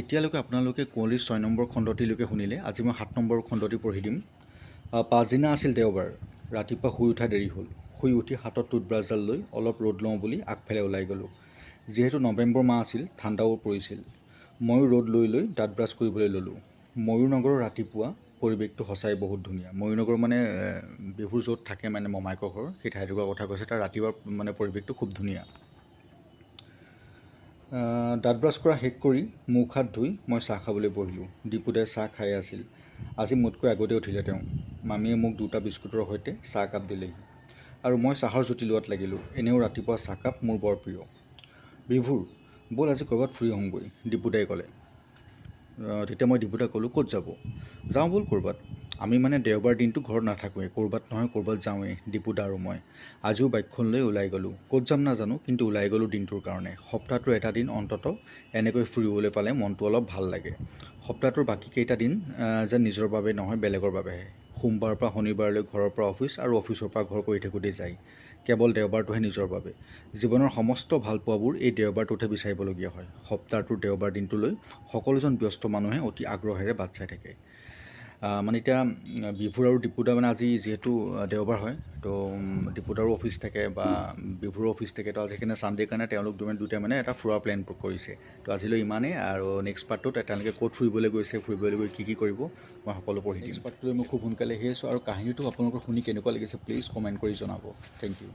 এতিয়ালৈকে আপোনালোকে কুঁৱলীৰ ছয় নম্বৰ খণ্ডটিলৈকে শুনিলে। আজি মই সাত নম্বৰ খণ্ডটি পঢ়ি দিম। পাছদিনা আছিল দেওবাৰ। ৰাতিপুৱা শুই উঠা দেৰি হ'ল। শুই উঠি হাতত টুথব্ৰাছডাল লৈ অলপ ৰ'দ লওঁ বুলি আগফালে ওলাই গ'লোঁ। যিহেতু নৱেম্বৰ মাহ আছিল ঠাণ্ডাও পৰিছিল। ময়ো ৰ'দ লৈ লৈ দাঁত ব্ৰাছ কৰিবলৈ ল'লোঁ। ময়ূৰনগৰৰ ৰাতিপুৱা পৰিৱেশটো সঁচাই বহুত ধুনীয়া। ময়ূৰনগৰ মানে বিহু য'ত থাকে মানে মমাইকৰ ঘৰ সেই ঠাইটুকুৰা কথা কৈছে। তাৰ ৰাতিপুৱা মানে পৰিৱেশটো খুব ধুনীয়া। দাঁত ব্ৰাছ কৰা শেষ কৰি মুখ হাত ধুই মই চাহ খাবলৈ বহিলোঁ। দীপুদাই চাহ খাই আছিল। আজি মোতকৈ আগতে উঠিলে তেওঁ। মামীয়ে মোক দুটা বিস্কুটৰ সৈতে চাহ কাপ দিলেহি। আৰু মই চাহৰ জুতি লোৱাত লাগিলোঁ। এনেও ৰাতিপুৱা চাহকাপ মোৰ বৰ প্ৰিয়। বিভুৰ ব'ল আজি ক'ৰবাত ফুৰি আহোঁগৈ দীপুদাই ক'লে। তেতিয়া মই দীপুদাক ক'লোঁ ক'ত যাব? যাওঁ ব'ল ক'ৰবাত। আমি মানে দেওবাৰ দিনটো ঘৰত নাথাকোঁৱেই ক'ৰবাত নহয় ক'ৰবাত যাওঁৱেই দীপুদা আৰু মই। আজিও বাইকখন লৈ ওলাই গ'লোঁ। ক'ত যাম নাজানো কিন্তু ওলাই গ'লোঁ দিনটোৰ কাৰণে। সপ্তাহটোৰ এটা দিন অন্তত এনেকৈ ফুৰিবলৈ পালে মনটো অলপ ভাল লাগে। সপ্তাহটোৰ বাকীকেইটা দিন যেন নিজৰ বাবে নহয় বেলেগৰ বাবেহে। সোমবাৰৰ পৰা শনিবাৰলৈ ঘৰৰ পৰা অফিচ আৰু অফিচৰ পৰা ঘৰ কৰি থাকোঁতেই যায়। কেৱল দেওবাৰটোহে নিজৰ বাবে। জীৱনৰ সমস্ত ভালপোৱাবোৰ এই দেওবাৰটোতহে বিচাৰিবলগীয়া হয়। সপ্তাহটোৰ দেওবাৰ দিনটোলৈ সকলোজন ব্যস্ত মানুহে অতি আগ্ৰহেৰে বাট চাই থাকে। মানে এতিয়া বিভুৰ আৰু দীপুদা মানে আজি যিহেতু দেওবাৰ হয় তো উম, দীপুদাৰো অফিচ থাকে বা বিভুৰো অফিচ থাকে তো আজি সেইকাৰণে ছানডে কাৰণে তেওঁলোক দুটাই দুটাই মানে এটা ফুৰা প্লেন কৰিছে। তো আজিলৈ ইমানেই আৰু নেক্সট পাৰ্টটোত তেওঁলোকে ক'ত ফুৰিবলৈ গৈছে ফুৰিবলৈ গৈ কি কি কৰিব মই সকলো পঢ়ি নেক্সট পাৰ্টটোলৈ মই খুব সোনকালে আহি আছোঁ আৰু কাহিনীটো আপোনালোকৰ শুনি কেনেকুৱা লাগিছে প্লিজ কমেণ্ট কৰি জনাব। Thank U